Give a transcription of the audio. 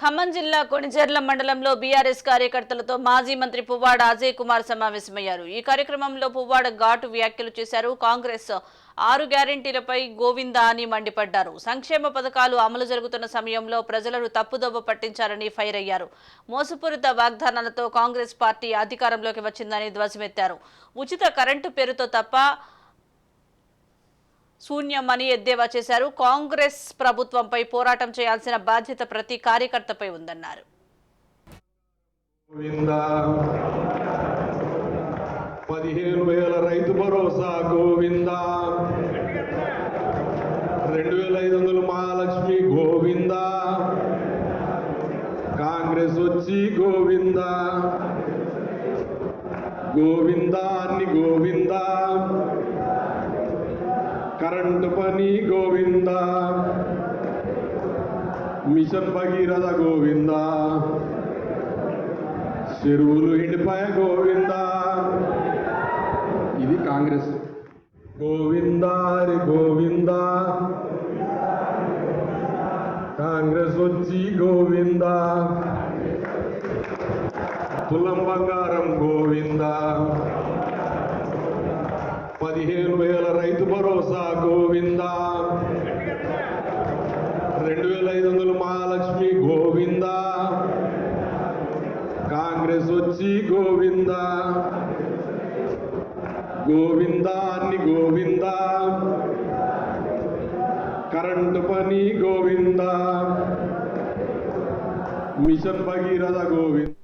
ఖమ్మం జిల్లా కొణిజర్ల మండలంలో బీఆర్ఎస్ కార్యకర్తలతో మాజీ మంత్రి పువ్వాడ అజయ్ కుమార్ సమావేశమయ్యారు. ఈ కార్యక్రమంలో పువ్వాడ ఘాటు వ్యాఖ్యలు చేశారు. కాంగ్రెస్ ఆరు గ్యారెంటీలపై గోవిందా అని మండిపడ్డారు. సంక్షేమ పథకాలు అమలు జరుగుతున్న సమయంలో ప్రజలను తప్పుదోవ పట్టించారని ఫైర్ అయ్యారు. మోసపూరిత వాగ్దానాలతో కాంగ్రెస్ పార్టీ అధికారంలోకి వచ్చిందని ధ్వజమెత్తారు. ఉచిత కరెంటు పేరుతో తప్ప శూన్యమని ఎద్దేవా చేశారు. కాంగ్రెస్ ప్రభుత్వంపై పోరాటం చేయాల్సిన బాధ్యత ప్రతి కార్యకర్తపై ఉందన్నారు. పదిహేను వేల రైతు భరోసా గోవింద. రెండు వేల ఐదు వందలు మహాలక్ష్మి గోవింద. కాంగ్రెస్ వచ్చి గోవింద. గోవిందా అన్ని గోవిందా. కరెంటు పని గోవింద మిషన్ భగీరథ గోవింద చెరువులు ఎండిపాయ గోవింద. ఇది కాంగ్రెస్. గోవిందారి గోవింద. కాంగ్రెస్ వచ్చి గోవింద. తులం బంగారం గోవింద. పదిహేను రెండు వేల ఐదు వందలు మహాలక్ష్మి గోవింద. కాంగ్రెస్ వచ్చి గోవింద. గోవింద అన్ని గోవింద. కరెంటు పని గోవింద. మిషన్ భగీరథ గోవింద.